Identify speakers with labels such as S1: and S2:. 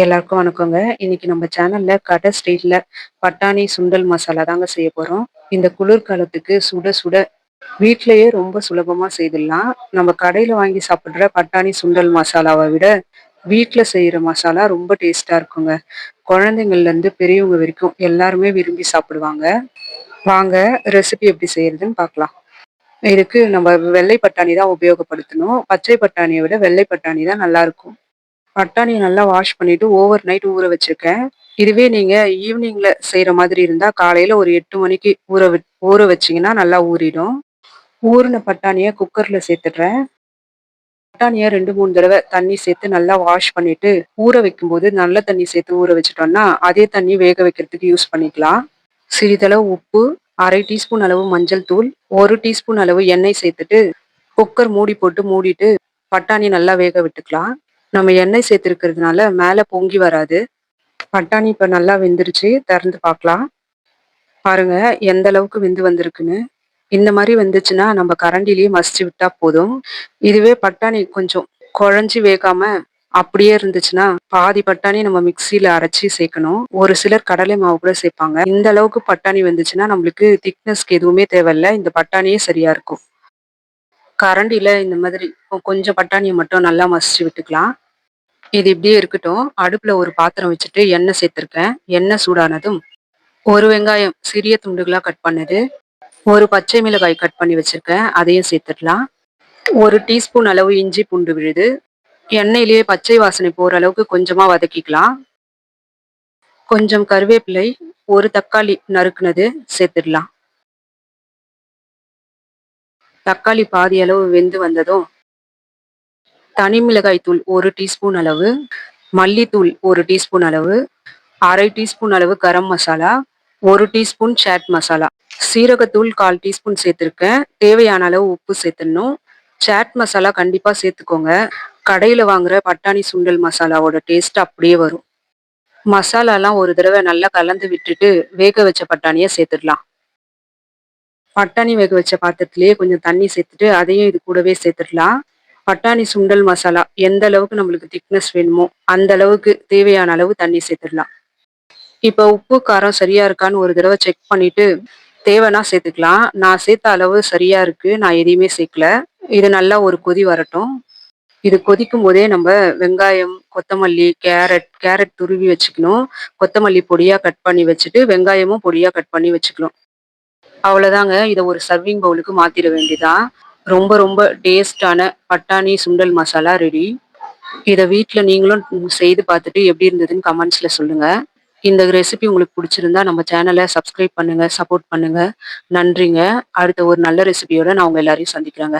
S1: எல்லாருக்கும் வணக்கங்க. இன்னைக்கு நம்ம சேனல்ல கடை ஸ்ட்ரீட்ல பட்டாணி சுண்டல் மசாலா தாங்க செய்ய போறோம். இந்த குளிர்காலத்துக்கு சுட சுட வீட்லயே ரொம்ப சுலபமா செய்திடலாம். நம்ம கடையில வாங்கி சாப்பிடுற பட்டாணி சுண்டல் மசாலாவை விட வீட்டுல செய்யற மசாலா ரொம்ப டேஸ்டா இருக்குங்க. குழந்தைங்கள்ல இருந்து பெரியவங்க வரைக்கும் எல்லாருமே விரும்பி சாப்பிடுவாங்க. வாங்க ரெசிபி எப்படி செய்யறதுன்னு பார்க்கலாம். இதுக்கு நம்ம வெள்ளை பட்டாணி தான் உபயோகப்படுத்தணும். பச்சை பட்டாணியை விட வெள்ளை பட்டாணி தான் நல்லா இருக்கும். பட்டாணியை நல்லா வாஷ் பண்ணிட்டு ஓவர் நைட் ஊற வச்சிருக்கேன். இதுவே நீங்க ஈவினிங்ல செய்யற மாதிரி இருந்தா காலையில ஒரு எட்டு மணிக்கு ஊற ஊற வச்சீங்கன்னா நல்லா ஊறிடும். ஊறின பட்டாணியை குக்கர்ல சேர்த்துடுறேன். பட்டாணியை ரெண்டு மூணு தடவை தண்ணி சேர்த்து நல்லா வாஷ் பண்ணிட்டு ஊற வைக்கும்போது நல்ல தண்ணி சேர்த்து ஊற வச்சிட்டோம்னா அதே தண்ணி வேக வைக்கிறதுக்கு யூஸ் பண்ணிக்கலாம். சிறிதளவு உப்பு அரை டீஸ்பூன் அளவு மஞ்சள் தூள் ஒரு டீஸ்பூன் அளவு எண்ணெய் சேர்த்துட்டு குக்கர் மூடி போட்டு மூடிட்டு பட்டாணி நல்லா வேக விட்டுக்கலாம். நம்ம எண்ணெய் சேர்த்துருக்கிறதுனால மேலே பொங்கி வராது. பட்டாணி இப்போ நல்லா வெந்துருச்சு. திறந்து பார்க்கலாம். பாருங்க எந்த அளவுக்கு வெந்து வந்திருக்குன்னு. இந்த மாதிரி வந்துச்சுன்னா நம்ம கரண்டிலேயே மசிச்சு விட்டா போதும். இதுவே பட்டாணி கொஞ்சம் குழஞ்சி வேகாம அப்படியே இருந்துச்சுன்னா பாதி பட்டாணி நம்ம மிக்சியில அரைச்சி சேர்க்கணும். ஒரு சிலர் கடலை மாவு கூட சேர்ப்பாங்க. இந்த அளவுக்கு பட்டாணி வந்துச்சுன்னா நம்மளுக்கு திக்னஸ்க்கு எதுவுமே தேவையில்ல. இந்த பட்டாணியே சரியா இருக்கும். கரண்டியில் இந்த மாதிரி கொஞ்சம் பட்டாணியை மட்டும் நல்லா மசிச்சு விட்டுக்கலாம். இது இப்படியே இருக்கட்டும். அடுப்புல ஒரு பாத்திரம் வச்சுட்டு எண்ணெய் சேர்த்திருக்கேன். எண்ணெய் சூடானதும் ஒரு வெங்காயம் சிறிய துண்டுகளாக கட் பண்ணது. ஒரு பச்சை மிளகாய் கட் பண்ணி வச்சிருக்கேன். அதையும் சேர்த்துடலாம். ஒரு டீஸ்பூன் அளவு இஞ்சி பூண்டு விழுது. எண்ணெயிலேயே பச்சை வாசனை போகிற அளவுக்கு கொஞ்சமா வதக்கிக்கலாம். கொஞ்சம் கருவேப்பிலை ஒரு தக்காளி நறுக்குனது சேர்த்துடலாம். தக்காளி பாதி அளவு வெந்து வந்ததும் தனி மிளகாய் தூள் ஒரு டீஸ்பூன் அளவு மல்லித்தூள் ஒரு டீஸ்பூன் அளவு அரை டீஸ்பூன் அளவு கரம் மசாலா ஒரு டீஸ்பூன் சாட் மசாலா. சீரகத்தூள் கால் டீஸ்பூன் சேர்த்துருக்கேன். தேவையான அளவு உப்பு சேர்த்துடணும். சாட் மசாலா கண்டிப்பாக சேர்த்துக்கோங்க. கடையில் வாங்குற பட்டாணி சுண்டல் மசாலாவோட டேஸ்ட் அப்படியே வரும். மசாலாலாம் ஒரு தடவை நல்லா கலந்து விட்டுட்டு வேக வச்ச பட்டாணியை சேர்த்துடலாம். பட்டாணி வேக வச்ச பாத்திரத்திலேயே கொஞ்சம் தண்ணி சேர்த்துட்டு அதையும் இது கூடவே சேர்த்துடலாம். பட்டாணி சுண்டல் மசாலா எந்த அளவுக்கு நம்மளுக்கு திக்னஸ் வேணுமோ அந்த அளவுக்கு தேவையான அளவு தண்ணி சேர்த்துடலாம். இப்போ உப்பு காரம் சரியா இருக்கான்னு ஒரு தடவை செக் பண்ணிட்டு தேவைன்னா சேர்த்துக்கலாம். நான் சேர்த்த அளவு சரியா இருக்கு நான் எதையுமே சேர்க்கல. இது நல்லா ஒரு கொதி வரட்டும். இது கொதிக்கும் போதே நம்ம வெங்காயம் கொத்தமல்லி கேரட் கேரட் துருவி வச்சுக்கணும். கொத்தமல்லி பொடியா கட் பண்ணி வச்சுட்டு வெங்காயமும் பொடியா கட் பண்ணி வச்சுக்கணும். அவ்வளோதாங்க இதை ஒரு சர்விங் பவுலுக்கு மாத்திர வேண்டியதான் ரொம்ப ரொம்ப டேஸ்டான பட்டாணி சுண்டல் மசாலா ரெடி இதை வீட்டில் நீங்களும் செய்து பார்த்துட்டு எப்படி இருந்ததுன்னு கமெண்ட்ஸில் சொல்லுங்கள் இந்த ரெசிபி உங்களுக்கு பிடிச்சிருந்தா நம்ம சேனலை சப்ஸ்கிரைப் பண்ணுங்கள் சப்போர்ட் பண்ணுங்கள் நன்றிங்க. அடுத்த ஒரு நல்ல ரெசிபியோட நான் உங்கள் எல்லாரையும் சந்திக்கிறேங்க.